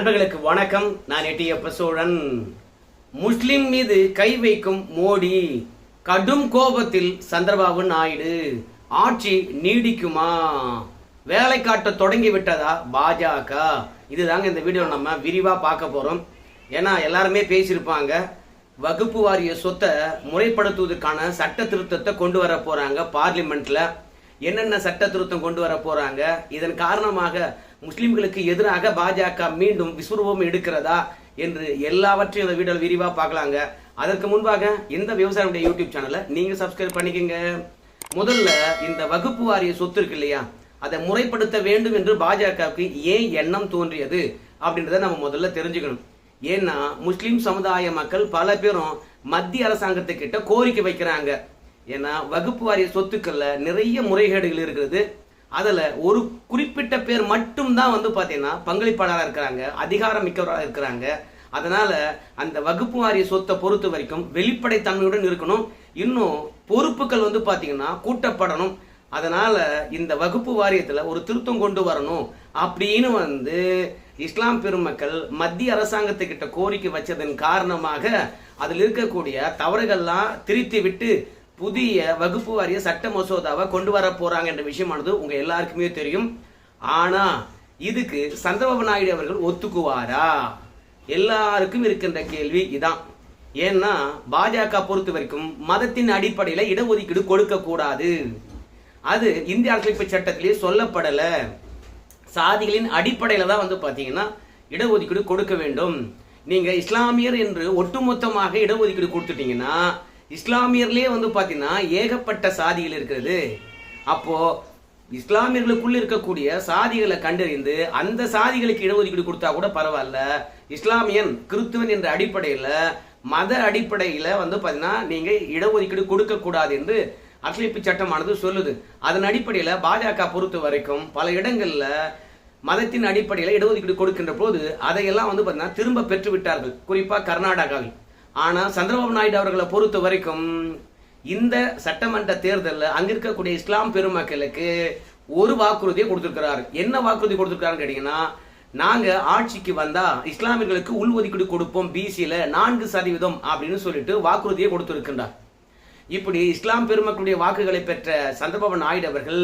நண்பர்களுக்கு வணக்கம். நான் எட்டியப்ப சோழன் முஸ்லிம் மீது கை வைக்கும் மோடி கடும் கோபத்தில் சந்திரபாபு நாயுடு. ஆட்சி நீடிக்குமா? வேலை காட்ட தொடங்கி விட்டதா பாஜக? இதுதாங்க இந்த வீடியோ நம்ம விரிவா பார்க்க போறோம். ஏன்னா எல்லாருமே பேசியிருப்பாங்க. வகுப்பு வாரிய சொத்தை முறைப்படுத்துவதற்கான சட்ட திருத்தத்தை கொண்டு வர போறாங்க பார்லிமெண்ட்ல. என்னென்ன சட்ட திருத்தம் கொண்டு வர போறாங்க? இதன் காரணமாக முஸ்லிம்களுக்கு எதிராக பாஜக மீண்டும் விஸ்வரூபம் எடுக்கிறதா என்று எல்லாவற்றையும் இந்த வீடியோ விரிவாக பார்க்கலாங்க. அதற்கு முன்பாக இந்த விவசாயியுடைய யூடியூப் சேனலை நீங்க சப்ஸ்கிரைப் பண்ணிக்கங்க. முதல்ல இந்த வகுப்பு வாரிய சொத்து இருக்கு இல்லையா? அதை முறைப்படுத்த வேண்டும் என்று பாஜகவுக்கு ஏன் எண்ணம் தோன்றியது அப்படின்றத நம்ம முதல்ல தெரிஞ்சுக்கணும். ஏன்னா முஸ்லிம் சமுதாய மக்கள் பல பேரும் மத்திய அரசாங்கத்துக்கிட்ட கோரிக்கை வைக்கிறாங்க. ஏன்னா வகுப்பு வாரிய சொத்துக்கள்ல நிறைய முறைகேடுகள் இருக்கிறது அதில் ஒரு குறிப்பிட்ட பேர் மட்டும்தான் வந்து பார்த்தீங்கன்னா பங்களிப்பாளராக இருக்கிறாங்க அதிகாரம் மிக்கவராக இருக்கிறாங்க. அதனால அந்த வகுப்பு வாரிய சொத்தை பொறுத்த வரைக்கும் வெளிப்படைத்தன்மையுடன் இருக்கணும். இன்னும் பொறுப்புகள் வந்து பார்த்தீங்கன்னா கூட்டப்படணும். அதனால இந்த வகுப்பு வாரியத்தில் ஒரு திருத்தம் கொண்டு வரணும். அப்படின்னு வந்து இஸ்லாம் பெருமக்கள் மத்திய அரசாங்கத்துக்கிட்ட கோரிக்கை வச்சதன் காரணமாக அதில் இருக்கக்கூடிய தவறுகள்லாம் திருத்தி விட்டு புதிய வகுப்பு வாரிய சட்ட மசோதாவை கொண்டு வர போறாங்க என்ற விஷயமானது உங்க எல்லாருக்குமே தெரியும். ஆனா இதுக்கு சந்திரபாபு நாயுடு அவர்கள் ஒத்துக்குவாரா? எல்லாருக்கும் இருக்கின்ற கேள்வி இதான். ஏன்னா பாஜக பொறுத்த வரைக்கும் மதத்தின் அடிப்படையில இடஒதுக்கீடு கொடுக்க கூடாது. அது இந்திய அரசியலமைப்பு சட்டத்திலேயே சொல்லப்படல. சாதிகளின் அடிப்படையில தான் வந்து பாத்தீங்கன்னா இடஒதுக்கீடு கொடுக்க வேண்டும். நீங்க இஸ்லாமியர் என்று ஒட்டுமொத்தமாக இடஒதுக்கீடு கொடுத்துட்டீங்கன்னா இஸ்லாமியர்லேயே வந்து பார்த்தீங்கன்னா ஏகப்பட்ட சாதிகள் இருக்கிறது. அப்போது இஸ்லாமியர்களுக்குள்ள இருக்கக்கூடிய சாதிகளை கண்டறிந்து அந்த சாதிகளுக்கு இடஒதுக்கீடு கொடுத்தா கூட பரவாயில்ல. இஸ்லாமியன் கிறிஸ்துவன் என்ற அடிப்படையில் மத அடிப்படையில் வந்து பார்த்தீங்கன்னா நீங்கள் இடஒதுக்கீடு கொடுக்கக்கூடாது என்று அரசியலமைப்பு சட்டமானது சொல்லுது. அதன் அடிப்படையில் பாஜக பொறுத்த வரைக்கும் பல இடங்களில் மதத்தின் அடிப்படையில் இடஒதுக்கீடு கொடுக்கின்ற போது அதையெல்லாம் வந்து பார்த்தீங்கன்னா திரும்ப பெற்று விட்டார்கள் குறிப்பாக கர்நாடகாவில். ஆனால் சந்திரபாபு நாயுடு அவர்களை பொறுத்த வரைக்கும் இந்த சட்டமன்ற தேர்தலில் அங்கே இருக்கக்கூடிய இஸ்லாம் பெருமக்களுக்கு ஒரு வாக்குறுதியை கொடுத்திருக்கிறார். என்ன வாக்குறுதி கொடுத்துருக்காருன்னு கேட்டிங்கன்னா நாங்கள் ஆட்சிக்கு வந்தால் இஸ்லாமியர்களுக்கு உள்ஒதுக்கீடு கொடுப்போம் பிசியில் நான்கு சதவீதம் அப்படின்னு சொல்லிட்டு வாக்குறுதியை கொடுத்துருக்கின்றார். இப்படி இஸ்லாம் பெருமக்களுடைய வாக்குகளை பெற்ற சந்திரபாபு நாயுடு அவர்கள்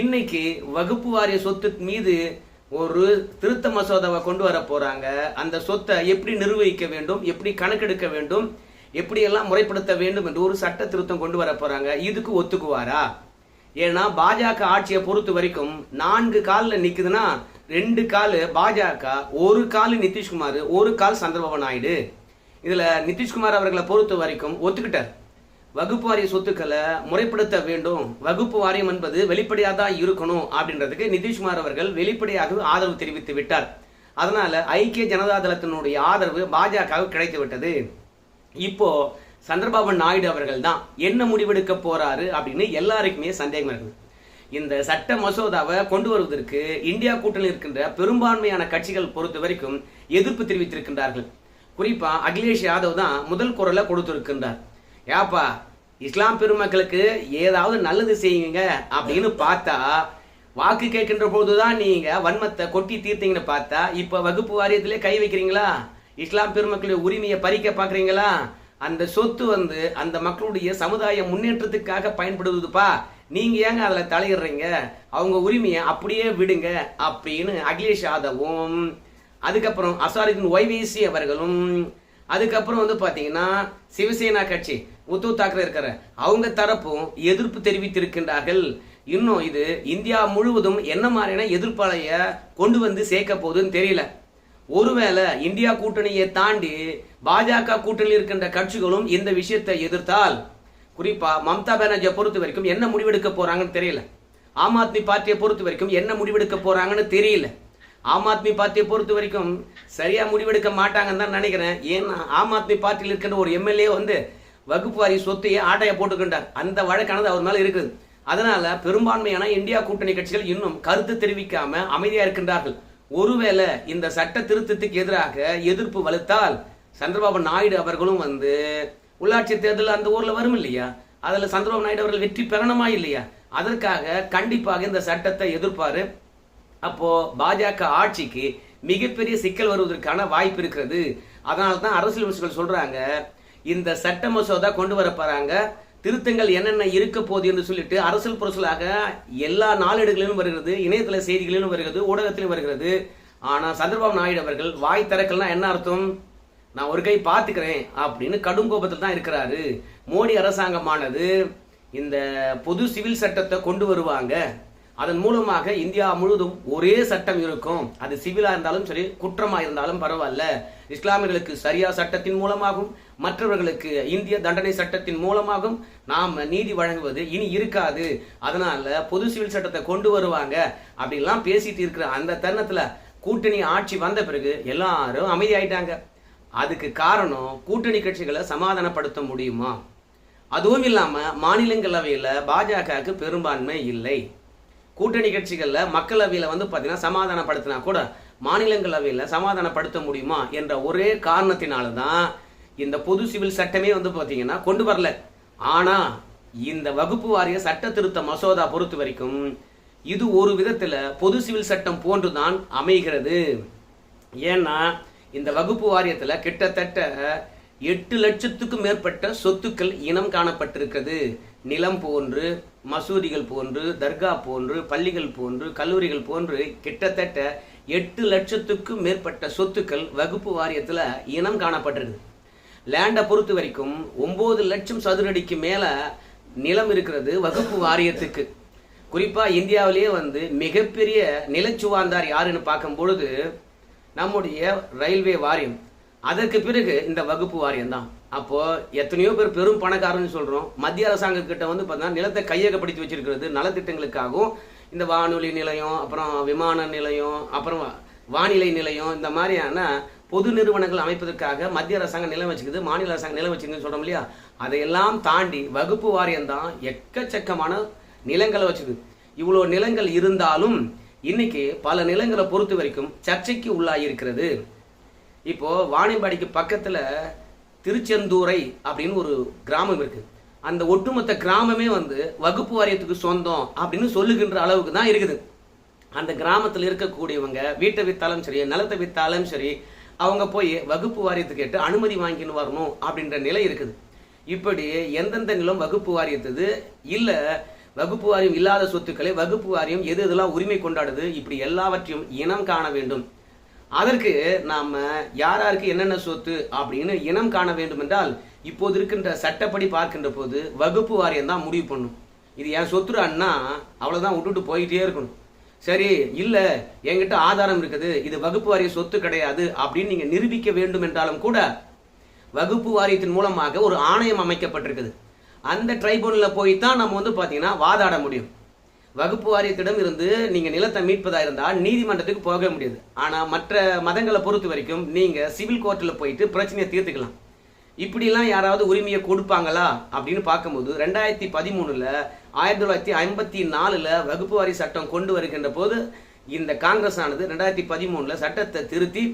இன்னைக்கு வகுப்பு வாரிய சொத்து மீது ஒரு திருத்த மசோதாவை கொண்டு வர போறாங்க. அந்த சொத்தை எப்படி நிர்வகிக்க வேண்டும் எப்படி கணக்கெடுக்க வேண்டும் எப்படி எல்லாம் முறைப்படுத்த வேண்டும் என்று ஒரு சட்ட திருத்தம் கொண்டு வர போறாங்க. இதுக்கு ஒத்துக்குவாரா? ஏன்னா பாஜக ஆட்சியை பொறுத்த வரைக்கும் நான்கு காலில் நிற்குதுன்னா ரெண்டு கால் பாஜக ஒரு கால் நிதிஷ்குமார் ஒரு கால் சந்திரபாபு நாயுடு. இதில் நிதிஷ்குமார் அவர்களை பொறுத்த வரைக்கும் ஒத்துக்கிட்டார். வகுப்பு வாரிய சொத்துக்களை முறைப்படுத்த வேண்டும். வகுப்பு வாரியம் என்பது வெளிப்படையாக தான் இருக்கணும் அப்படின்றதுக்கு நிதிஷ்குமார் அவர்கள் வெளிப்படையாக ஆதரவு தெரிவித்து விட்டார். அதனால ஐக்கிய ஜனதா தளத்தினுடைய ஆதரவு பாஜகவுக்கு கிடைத்து விட்டது. இப்போ சந்திரபாபு நாயுடு அவர்கள் தான் என்ன முடிவெடுக்க போறாரு அப்படின்னு எல்லாருக்குமே சந்தேகம் இருக்குது. இந்த சட்ட மசோதாவை கொண்டு வருவதற்கு இந்தியா கூட்டணி இருக்கின்ற பெரும்பான்மையான கட்சிகள் பொறுத்த வரைக்கும் எதிர்ப்பு தெரிவித்திருக்கின்றார்கள். குறிப்பா அகிலேஷ் யாதவ் தான் முதல் குரலை கொடுத்திருக்கின்றார். ஏப்பா இஸ்லாம் பெருமக்களுக்கு ஏதாவது நல்லது செய்யுங்க அப்படின்னு பார்த்தா வாக்கு கேட்கின்ற போதுதான் நீங்க வன்மத்தை கொட்டி தீர்த்தீங்கன்னு பார்த்தா இப்ப வகுப்பு வாரியத்திலே கை வைக்கிறீங்களா? இஸ்லாம் பெருமக்களுடைய உரிமையை பறிக்க பாக்குறீங்களா அந்த சொத்து வந்து அந்த மக்களுடைய சமுதாய முன்னேற்றத்துக்காக பயன்படுவதுப்பா நீங்க ஏங்க அதுல தலையிடுறீங்க? அவங்க உரிமையை அப்படியே விடுங்க அப்படின்னு அகிலேஷ் யாதவும் அதுக்கப்புறம் அசாருதீன் ஒய்விசி அவர்களும் அதுக்கப்புறம் வந்து பாத்தீங்கன்னா சிவசேனா கட்சி. உத்தவ் தாக்கரே இருக்கிற அவங்க தரப்பும் எதிர்ப்பு தெரிவித்திருக்கின்றார்கள். இன்னும் இது இந்தியா முழுவதும் என்ன மாதிரியான எதிர்ப்பாளைய கொண்டு வந்து சேர்க்க போகுதுன்னு தெரியல. ஒருவேளை இந்தியா கூட்டணியை தாண்டி பாஜக கூட்டணியில் இருக்கின்ற கட்சிகளும் இந்த விஷயத்தை எதிர்த்தால் குறிப்பா மம்தா பானர்ஜியை பொறுத்த வரைக்கும் என்ன முடிவெடுக்க போறாங்கன்னு தெரியல. ஆம் ஆத்மி பார்ட்டியை பொறுத்த வரைக்கும் என்ன முடிவெடுக்க போறாங்கன்னு தெரியல. ஆம் ஆத்மி பார்ட்டியை பொறுத்த வரைக்கும் சரியா முடிவெடுக்க மாட்டாங்கன்னு தான் நினைக்கிறேன். ஏன்னா ஆம் ஆத்மி பார்ட்டியில் இருக்கின்ற ஒரு எம்எல்ஏ வந்து வகுப்பு வாரி சொத்தையே ஆட்டையை போட்டுக்கின்றார் அந்த வழக்கானது அவர் மேல இருக்குது. அதனால பெரும்பான்மையான இந்தியா கூட்டணி கட்சிகள் இன்னும் கருத்து தெரிவிக்காம அமைதியா இருக்கின்றார்கள். ஒருவேளை இந்த சட்ட திருத்தத்துக்கு எதிராக எதிர்ப்பு வலுத்தால் சந்திரபாபு நாயுடு அவர்களும் வந்து உள்ளாட்சி தேர்தல் அந்த ஊர்ல வரும் இல்லையா? அதுல சந்திரபாபு நாயுடு அவர்கள் வெற்றி பெறணுமா இல்லையா? அதற்காக கண்டிப்பாக இந்த சட்டத்தை எதிர்ப்பாரு. அப்போ பாஜக ஆட்சிக்கு மிகப்பெரிய சிக்கல் வருவதற்கான வாய்ப்பு இருக்கிறது. அதனால தான் அரசியல் விமர்சகர்கள் சொல்றாங்க இந்த சட்ட மசோதா கொண்டு வர போறாங்க. திருத்தங்கள் என்னென்ன இருக்க போகுது என்று சொல்லிட்டு அரசியல் புரசலாக எல்லா நாளேடுகளிலும் வருகிறது இணையதள செய்திகளிலும் வருகிறது ஊடகத்திலும் வருகிறது. ஆனால் சந்திரபாபு நாயுடு அவர்கள் வாய் திறக்கல்னா என்ன அர்த்தம்? நான் ஒரு கை பார்த்துக்கிறேன் அப்படின்னு கடும் கோபத்தில் தான் இருக்கிறாரு. மோடி அரசாங்கமானது இந்த பொது சிவில் சட்டத்தை கொண்டு வருவாங்க. அதன் மூலமாக இந்தியா முழுவதும் ஒரே சட்டம் இருக்கும். அது சிவிலாக இருந்தாலும் சரி குற்றமாக இருந்தாலும் பரவாயில்ல. இஸ்லாமியர்களுக்கு சரியா சட்டத்தின் மூலமாகும் மற்றவர்களுக்கு இந்திய தண்டனை சட்டத்தின் மூலமாகவும் நாம் நீதி வழங்குவது இனி இருக்காது. அதனால பொது சிவில் சட்டத்தை கொண்டு வருவாங்க அப்படின்லாம் பேசிட்டு இருக்கிற அந்த தருணத்துல கூட்டணி ஆட்சி வந்த பிறகு எல்லாரும் அமைதியாயிட்டாங்க. அதுக்கு காரணம் கூட்டணி கட்சிகளை சமாதானப்படுத்த முடியுமா? அதுவும் இல்லாம மாநிலங்களவையில் பாஜகவுக்கு பெரும்பான்மை இல்லை. கூட்டணி கட்சிகளில் மக்களவையில் வந்து பார்த்தீங்கன்னா சமாதானப்படுத்தினா கூட மாநிலங்களவையில் சமாதானப்படுத்த முடியுமா என்ற ஒரே காரணத்தினால தான் இந்த பொது சிவில் சட்டமே வந்து பார்த்தீங்கன்னா கொண்டு வரல. ஆனால் இந்த வகுப்பு வாரிய சட்ட திருத்த மசோதா பொறுத்த வரைக்கும் இது ஒரு விதத்தில் பொது சிவில் சட்டம் போன்று தான் அமைகிறது. ஏன்னா இந்த வகுப்பு வாரியத்தில் கிட்டத்தட்ட எட்டு லட்சத்துக்கும் மேற்பட்ட சொத்துக்கள் இனம் காணப்பட்டிருக்கிறது. நிலம் போன்று மசூதிகள் போன்று தர்கா போன்று பள்ளிகள் போன்று கல்லூரிகள் போன்று கிட்டத்தட்ட எட்டு லட்சத்துக்கும் மேற்பட்ட சொத்துக்கள் வகுப்பு வாரியத்தில் இனம் காணப்பட்டிருக்கு லேண்டை பொறுத்த வரைக்கும் ஒம்பது லட்சம் சதுரடிக்கு மேலே நிலம் இருக்கிறது வகுப்பு வாரியத்துக்கு. குறிப்பாக இந்தியாவிலேயே வந்து மிகப்பெரிய நிலச்சுவார்ந்தார் யாருன்னு பார்க்கும் பொழுது நம்முடைய ரயில்வே வாரியம். அதற்கு பிறகு இந்த வகுப்பு வாரியம் தான் அப்போது எத்தனையோ பேர் பெரும் பணக்காரன்னு சொல்கிறோம் மத்திய அரசாங்கக்கிட்ட வந்து பார்த்தீங்கன்னா நிலத்தை கையகப்படுத்தி வச்சிருக்கிறது நலத்திட்டங்களுக்காகவும் இந்த வானொலி நிலையம் அப்புறம் விமான நிலையம் அப்புறம் வானிலை நிலையம் இந்த மாதிரியான பொது நிறுவனங்கள் அமைப்பதற்காக மத்திய அரசாங்கம் நிலம் வச்சுக்குது மாநில அரசாங்கம் நிலம் வச்சுக்குதுன்னு சொல்கிறோம் இல்லையா? அதையெல்லாம் தாண்டி வகுப்பு வாரியம் தான் எக்கச்சக்கமான நிலங்களை வச்சுக்குது. இவ்வளோ நிலங்கள் இருந்தாலும் இன்னைக்கு பல நிலங்களை பொறுத்த வரைக்கும் சர்ச்சைக்கு உள்ளாகியிருக்கிறது இப்போது வாணியம்பாடிக்கு பக்கத்தில் திருச்செந்தூரை அப்படின்னு ஒரு கிராமம் இருக்குது அந்த ஒட்டுமொத்த கிராமமே வந்து வகுப்பு வாரியத்துக்கு சொந்தம் அப்படின்னு சொல்லுகின்ற அளவுக்கு தான் இருக்குது. அந்த கிராமத்தில் இருக்கக்கூடியவங்க வீட்டை வித்தாலும் சரி நிலத்தை வித்தாலும் சரி அவங்க போய் வகுப்பு வாரியத்துக்கு கேட்டு அனுமதி வாங்கின்னு வரணும் அப்படின்ற நிலை இருக்குது. இப்படி எந்தெந்த நிலம் வகுப்பு வாரியத்துது? இல்லை வகுப்பு வாரியம் இல்லாத சொத்துக்களை வகுப்பு வாரியம் எது எதெல்லாம் உரிமை கொண்டாடுது? இப்படி எல்லாவற்றையும் இனம் காண வேண்டும். அதற்கு நாம் யார் யாருக்கு என்னென்ன சொத்து அப்படின்னு இனம் காண வேண்டும் என்றால் இப்போது இருக்கின்ற சட்டப்படி பார்க்கின்ற போது வகுப்பு வாரியம் தான் முடிவு பண்ணும். இது என் சொத்து அண்ணா விட்டுட்டு போயிட்டே இருக்கணும். சரி இல்லை என்கிட்ட ஆதாரம் இருக்குது இது வகுப்பு வாரிய சொத்து கிடையாது அப்படின்னு நீங்கள் நிரூபிக்க வேண்டும் என்றாலும் கூட வகுப்பு வாரியத்தின் மூலமாக ஒரு ஆணையம் அமைக்கப்பட்டிருக்குது. அந்த ட்ரைபுனலில் போய் தான் நம்ம வந்து பார்த்தீங்கன்னா வாதாட முடியும். வகுப்பு வாரியத்திடம் இருந்து நீங்கள் நிலத்தை மீட்பதாக இருந்தால் நீதிமன்றத்துக்கு போக முடியாது. ஆனால் மற்ற மதங்களை பொறுத்த வரைக்கும் நீங்கள் சிவில் கோர்ட்டில் போயிட்டு பிரச்சனையை தீர்த்துக்கலாம். இப்படிலாம் யாராவது உரிமையை கொடுப்பாங்களா அப்படின்னு பார்க்கும்போது ரெண்டாயிரத்தி பதிமூணுல ஆயிரத்தி தொள்ளாயிரத்தி ஐம்பத்தி நாலுல வகுப்பு வாரி சட்டம் கொண்டு வருகின்ற போது இந்த காங்கிரஸ் ஆனது ரெண்டாயிரத்தி பதிமூணுல சட்டத்தை திருத்தி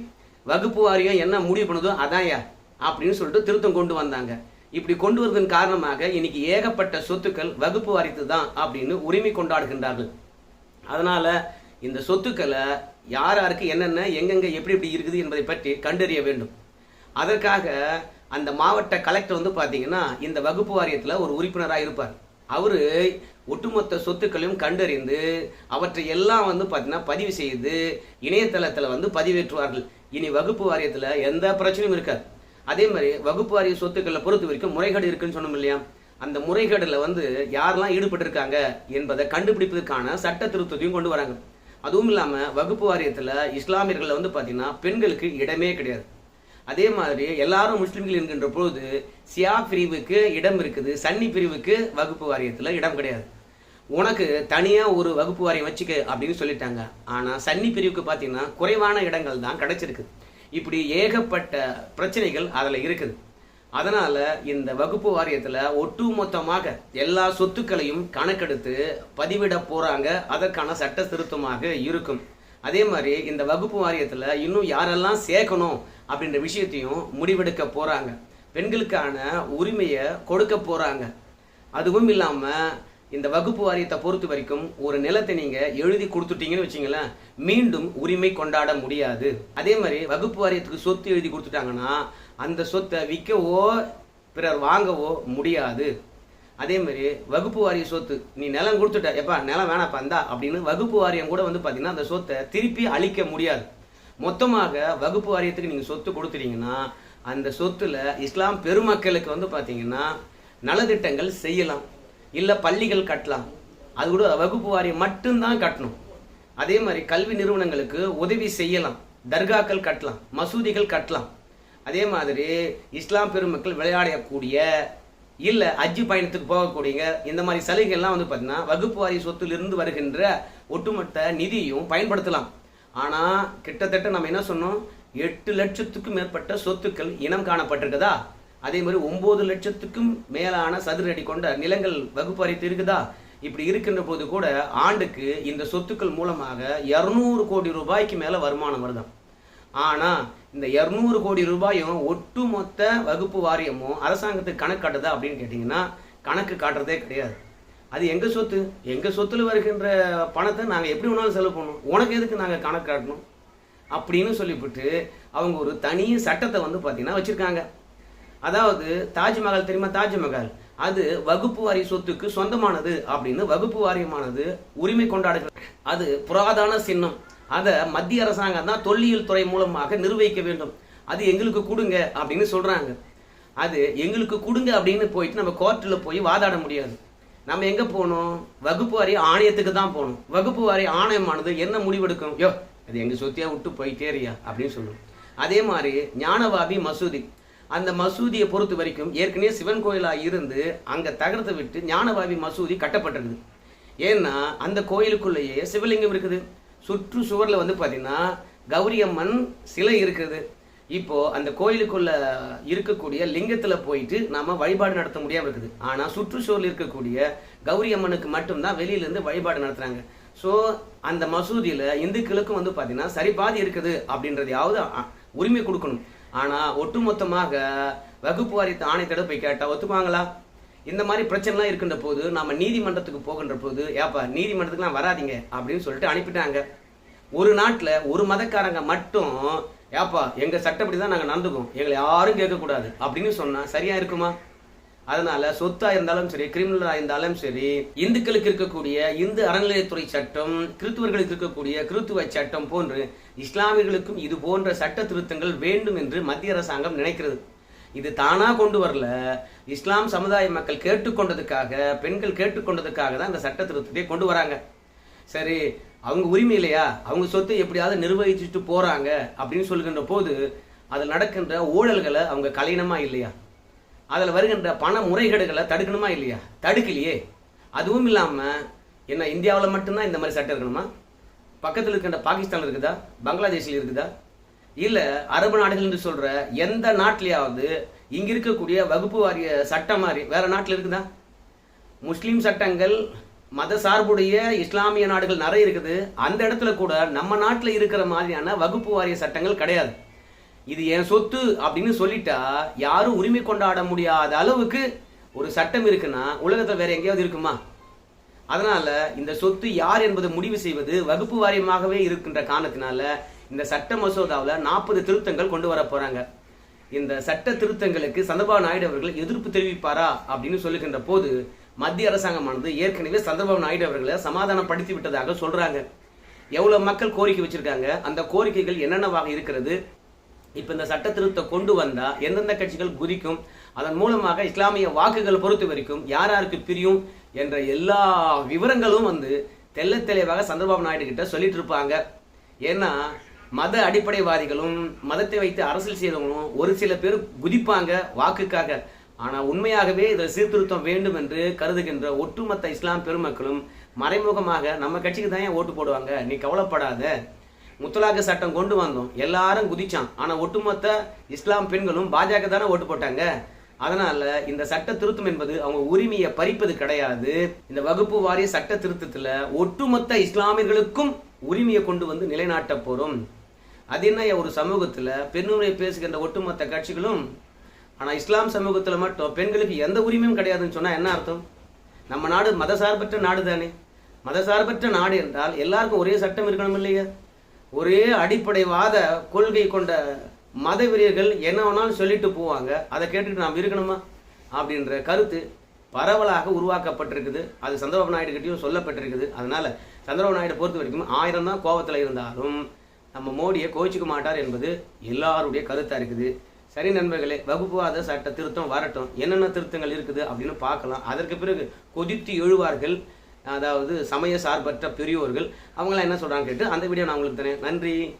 வகுப்பு வாரியம் என்ன முடிவு பண்ணுதோ அதான்யா அப்படின்னு சொல்லிட்டு திருத்தம் கொண்டு வந்தாங்க. இப்படி கொண்டு வருவதன் காரணமாக இன்னைக்கு ஏகப்பட்ட சொத்துக்கள் வகுப்பு வாரித்து தான் அப்படின்னு உரிமை கொண்டாடுகின்றார்கள். அதனால இந்த சொத்துக்களை யார் யாருக்கு என்னென்ன எங்கெங்க எப்படி எப்படி இருக்குது என்பதை பற்றி கண்டறிய வேண்டும். அதற்காக அந்த மாவட்ட கலெக்டர் வந்து பார்த்தீங்கன்னா இந்த வகுப்பு வாரியத்தில் ஒரு உறுப்பினராக இருப்பார். அவர் ஒட்டுமொத்த சொத்துக்களையும் கண்டறிந்து அவற்றை எல்லாம் வந்து பார்த்தீங்கன்னா பதிவு செய்து இணையதளத்தில் வந்து பதிவேற்றுவார்கள். இனி வகுப்பு வாரியத்தில் எந்த பிரச்சனையும் இருக்காது. அதே மாதிரி வகுப்பு வாரிய சொத்துக்களை பொறுத்த வரைக்கும் முறைகேடு இருக்குன்னு சொன்னோம் இல்லையா? அந்த முறைகேடில் வந்து யாரெல்லாம் ஈடுபட்டிருக்காங்க என்பதை கண்டுபிடிப்பதற்கான சட்ட திருத்தத்தையும் கொண்டு வராங்க. அதுவும் இல்லாமல் வகுப்பு வாரியத்தில் இஸ்லாமியர்களில் வந்து பார்த்தீங்கன்னா பெண்களுக்கு இடமே கிடையாது. அதே மாதிரி எல்லாரும் முஸ்லீம்கள் என்கின்ற பொழுது சியா பிரிவுக்கு இடம் இருக்குது சன்னி பிரிவுக்கு வகுப்பு வாரியத்தில் இடம் கிடையாது. உனக்கு தனியாக ஒரு வகுப்பு வாரியம் வச்சுக்க அப்படின்னு சொல்லிட்டாங்க. ஆனால் சன்னி பிரிவுக்கு பார்த்தீங்கன்னா குறைவான இடங்கள் தான் கிடைச்சிருக்கு. இப்படி ஏகப்பட்ட பிரச்சனைகள் அதில் இருக்குது. அதனால் இந்த வகுப்பு வாரியத்தில் ஒட்டுமொத்தமாக எல்லா சொத்துக்களையும் கணக்கெடுத்து பதிவிட போகிறாங்க அதற்கான சட்ட திருத்தமாக இருக்கும். அதே மாதிரி இந்த வகுப்பு வாரியத்தில் இன்னும் யாரெல்லாம் சேர்க்கணும் அப்படின்ற விஷயத்தையும் முடிவெடுக்க போகிறாங்க பெண்களுக்கான உரிமையை கொடுக்க போகிறாங்க அதுவும் இல்லாமல் இந்த வகுப்பு வாரியத்தை பொறுத்த வரைக்கும் ஒரு நிலத்தை நீங்கள் எழுதி கொடுத்துட்டீங்கன்னு வச்சிங்களேன் மீண்டும் உரிமை கொண்டாட முடியாது. அதே மாதிரி வகுப்பு வாரியத்துக்கு சொத்து எழுதி கொடுத்துட்டாங்கன்னா அந்த சொத்தை விற்கவோ பிறர் வாங்கவோ முடியாது. அதே மாதிரி வகுப்பு வாரிய சொத்து நீ நிலம் கொடுத்துட்ட எப்பா நிலம் வேணாப்பா இந்தா அப்படின்னு வகுப்பு வாரியம் கூட வந்து பார்த்தீங்கன்னா அந்த சொத்தை திருப்பி அழிக்க முடியாது. மொத்தமாக வகுப்பு வாரியத்துக்கு நீங்கள் சொத்து கொடுத்துட்டீங்கன்னா அந்த சொத்துல இஸ்லாம் பெருமக்களுக்கு வந்து பார்த்தீங்கன்னா நலத்திட்டங்கள் செய்யலாம். இல்லை பள்ளிகள் கட்டலாம். அது கூட வகுப்பு வாரியம் மட்டும்தான் கட்டணும். அதே மாதிரி கல்வி நிறுவனங்களுக்கு உதவி செய்யலாம். தர்காக்கள் கட்டலாம். மசூதிகள் கட்டலாம். அதே மாதிரி இஸ்லாம் பெருமக்கள் விளையாடக்கூடிய இல்லை அஜ்ஜி பயணத்துக்கு போகக்கூடியங்க இந்த மாதிரி சலுகைகள்லாம் வந்து பார்த்தீங்கன்னா வகுப்பு வாரி சொத்திலிருந்து வருகின்ற ஒட்டுமொத்த நிதியும் பயன்படுத்தலாம். ஆனால் கிட்டத்தட்ட நம்ம என்ன சொன்னோம்? எட்டு லட்சத்துக்கும் மேற்பட்ட சொத்துக்கள் இனம் காணப்பட்டிருக்குதா? அதே மாதிரி ஒம்பது லட்சத்துக்கும் மேலான சதுர அடி கொண்ட நிலங்கள் வகுப்பறித்து இருக்குதா? இப்படி இருக்கின்ற போது கூட ஆண்டுக்கு இந்த சொத்துக்கள் மூலமாக இரநூறு கோடி ரூபாய்க்கு மேலே வருமானம் வருதான் ஆனால் இந்த இரநூறு கோடி ரூபாயும் ஒட்டுமொத்த வகுப்பு வாரியமும் அரசாங்கத்துக்கு கணக்கு காட்டுதா அப்படின்னு கேட்டிங்கன்னா கணக்கு காட்டுறதே கிடையாது. அது எங்க சொத்து? எங்க சொத்துல வருகின்ற பணத்தை நாங்க எப்படி வேணாலும் செலவு பண்ணணும். உனக்கு எதுக்கு நாங்க கணக்கு காட்டணும்? அப்படின்னு சொல்லிவிட்டு அவங்க ஒரு தனி சட்டத்தை வந்து பார்த்தீங்கன்னா வச்சிருக்காங்க. அதாவது தாஜ்மஹால் தெரியுமா தாஜ்மஹால்? அது வகுப்பு வாரிய சொத்துக்கு சொந்தமானது அப்படின்னு வகுப்பு வாரியமானது உரிமை கொண்டாடுகிறது. அது புராதான சின்னம். அதை மத்திய அரசாங்கம் தான் தொல்லியல் துறை மூலமாக நிர்வகிக்க வேண்டும். அது எங்களுக்கு கொடுங்க அப்படின்னு சொல்றாங்க. அது எங்களுக்கு கொடுங்க அப்படின்னு போயிட்டு நம்ம கோர்ட்டில் போய் வாதாட முடியாது. நம்ம எங்க போகணும்? வகுப்பு வாரிய ஆணையத்துக்கு தான் போகணும். வகுப்பு வாரிய ஆணையமானது என்ன முடிவெடுக்கும்? யோ அது எங்க சொத்தியா விட்டு போயிட்டேரியா அப்படின்னு சொல்லும். அதே மாதிரி ஞானவாபி மசூதி. அந்த மசூதியை பொறுத்த வரைக்கும் ஏற்கனவே சிவன் கோயிலா இருந்து அங்க தகரத்தை விட்டு ஞானவாபி மசூதி கட்டப்பட்டிருக்குது. ஏன்னா அந்த கோயிலுக்குள்ளேயே சிவலிங்கம் இருக்குது. சுற்று சுவர்ல வந்து பாத்தீங்கன்னா கௌரி அம்மன் சிலை இருக்குது. இப்போ அந்த கோயிலுக்குள்ள இருக்கக்கூடிய லிங்கத்துல போயிட்டு நாம வழிபாடு நடத்த முடியாம இருக்குது. ஆனா சுற்றுச்சூழல் இருக்கக்கூடிய கௌரி அம்மனுக்கு மட்டும்தான் வெளியில இருந்து வழிபாடு நடத்துறாங்க. ஸோ அந்த மசூதியில இந்துக்களுக்கும் வந்து பாத்தீங்கன்னா சரிபாதி இருக்குது அப்படின்றதையாவது உரிமை கொடுக்கணும். ஆனா ஒட்டுமொத்தமாக வகுப்பு வாரியத்தை ஆணையத்திட போய் கேட்டா ஒத்துக்குவாங்களா? இந்த மாதிரி பிரச்சனைலாம் இருக்கின்ற போது நாம நீதிமன்றத்துக்கு போகின்ற போது ஏப்பா நீதிமன்றத்துக்குலாம் வராதீங்க அப்படின்னு சொல்லிட்டு அனுப்பிட்டாங்க. ஒரு நாட்டில் ஒரு மதக்காரங்க மட்டும் ஏப்பா எங்க சட்டப்படி தான் நாங்க நடந்துக்கோம். எங்களை யாரும் கேட்கக்கூடாது. அப்படின்னு சொன்னா சரியா இருக்குமா? அதனால சொத்தா இருந்தாலும் சரி கிரிமினலா இருந்தாலும் சரி இந்துக்களுக்கு இருக்கக்கூடிய இந்து அறநிலையத்துறை சட்டம் கிறித்துவர்களுக்கு இருக்கக்கூடிய கிறித்துவ சட்டம் போன்று இஸ்லாமியர்களுக்கும் இது போன்ற சட்ட திருத்தங்கள் வேண்டும் என்று மத்திய அரசாங்கம் நினைக்கிறது. இது தானா கொண்டு வரல. இஸ்லாம் சமுதாய மக்கள் கேட்டுக்கொண்டதுக்காக பெண்கள் கேட்டுக்கொண்டதுக்காக தான் இந்த சட்ட திருத்தத்தை கொண்டு வராங்க. சரி அவங்க உரிமை இல்லையா? அவங்க சொத்தை எப்படியாவது நிர்வகிச்சுட்டு போறாங்க அப்படின்னு சொல்லுகின்ற போது அதில் நடக்கின்ற ஊழல்களை அவங்க கலையணுமா இல்லையா? அதில் வருகின்ற பண முறைகேடுகளை தடுக்கணுமா இல்லையா? தடுக்கலையே. அதுவும் இல்லாமல் என்ன இந்தியாவில் மட்டும்தான் இந்த மாதிரி சட்டம் இருக்கணுமா? பக்கத்தில் இருக்கின்ற பாகிஸ்தான் இருக்குதா? பங்களாதேஷில் இருக்குதா? இல்லை அரபு நாடுகள் என்று சொல்கிற எந்த நாட்டிலேயாவது இங்கே இருக்கக்கூடிய வகுப்பு வாரிய சட்டம் மாதிரி வேறு நாட்டில் இருக்குதா? முஸ்லீம் சட்டங்கள் மத சார்புடைய இஸ்லாமிய நாடுகள் நிறைய இருக்குது. அந்த இடத்துல கூட நம்ம நாட்டில் இருக்கிற மாதிரியான வகுப்பு வாரிய சட்டங்கள் கிடையாது. இது என் சொத்து அப்படின்னு சொல்லிட்டா யாரும் உரிமை கொண்டாட முடியாத அளவுக்கு ஒரு சட்டம் இருக்குன்னா உலகத்தில் வேற எங்கேயாவது இருக்குமா? அதனால இந்த சொத்து யார் என்பதை முடிவு செய்வது வகுப்பு வாரியமாகவே இருக்கின்ற காரணத்தினால இந்த சட்ட மசோதாவில் நாற்பது திருத்தங்கள் கொண்டு வர போறாங்க. இந்த சட்ட திருத்தங்களுக்கு சந்தபா நாயுடு அவர்கள் எதிர்ப்பு தெரிவிப்பாரா அப்படின்னு சொல்லுகின்ற போது மத்திய அரசாங்கமானது ஏற்கனவே சந்திரபாபு நாயுடு அவர்களை சமாதானப்படுத்தி விட்டதாக சொல்றாங்க. எவ்வளவு மக்கள் கோரிக்கை வச்சிருக்காங்க அந்த கோரிக்கைகள் என்னென்னவாக இருக்கிறது இப்ப இந்த சட்ட திருத்தம் கொண்டு வந்தா எந்தெந்த கட்சிகள் குதிக்கும் அதன் மூலமாக இஸ்லாமிய வாக்குகள் பொறுத்த வரைக்கும் யார் யாருக்கு பிரியும் என்ற எல்லா விவரங்களும் வந்து தெல்ல தெளிவாக சந்திரபாபு நாயுடு கிட்ட சொல்லிட்டு இருப்பாங்க. ஏன்னா மத அடிப்படைவாதிகளும் மதத்தை வைத்து அரசியல் செய்தவங்களும் ஒரு சில பேர் குதிப்பாங்க வாக்குக்காக. ஆனால் உண்மையாகவே இதில் சீர்திருத்தம் வேண்டும் என்று கருதுகின்ற ஒட்டுமொத்த இஸ்லாம் பெருமக்களும் மறைமுகமாக நம்ம கட்சிக்கு தான் ஓட்டு போடுவாங்க? நீ கவலைப்படாத. முத்தலாக சட்டம் கொண்டு வந்தோம். எல்லாரும் குதிச்சான். ஆனால் ஒட்டுமொத்த இஸ்லாம் பெண்களும் பாஜக தானே ஓட்டு போட்டாங்க? அதனால இந்த சட்ட திருத்தம் என்பது அவங்க உரிமையை பறிப்பது கிடையாது. இந்த வகுப்பு வாரிய சட்ட திருத்தத்தில் ஒட்டுமொத்த இஸ்லாமியர்களுக்கும் உரிமையை கொண்டு வந்து நிலைநாட்ட போறோம். அது என்ன? ஒரு சமூகத்தில் பெண்ணுரை பேசுகின்ற ஒட்டுமொத்த கட்சிகளும் ஆனால் இஸ்லாம் சமூகத்தில் மட்டும் பெண்களுக்கு எந்த உரிமையும் கிடையாதுன்னு சொன்னால் என்ன அர்த்தம்? நம்ம நாடு மதசார்பற்ற நாடு தானே மதசார்பற்ற நாடு என்றால் எல்லாருக்கும் ஒரே சட்டம் இருக்கணும் இல்லையா? ஒரே அடிப்படைவாத கொள்கை கொண்ட மத வீரர்கள் என்ன வேணாலும் சொல்லிட்டு போவாங்க. அதை கேட்டுட்டு நாம் இருக்கணுமா? அப்படின்ற கருத்து பரவலாக உருவாக்கப்பட்டிருக்குது. அது சந்திரபாபு நாயுடுகிட்டையும் சொல்லப்பட்டிருக்குது. அதனால சந்திரபாபு நாயுடு பொறுத்த வரைக்கும் ஆயிரம் தான் கோபத்தில் இருந்தாலும் நம்ம மோடியை கோச்சிக்க மாட்டார் என்பது எல்லாருடைய கருத்தாக இருக்குது. சரி நண்பர்களே வகுப்புவாத சட்ட திருத்தம் வரட்டும். என்னென்ன திருத்தங்கள் இருக்குது அப்படின்னு பார்க்கலாம். அதற்கு பிறகு கொதித்து எழுவார்கள் அதாவது சமய சார்பற்ற பெரியோர்கள். அவங்களாம் என்ன சொல்கிறாங்க கேட்டு அந்த வீடியோ நான் உங்களுக்கு தரேன். நன்றி.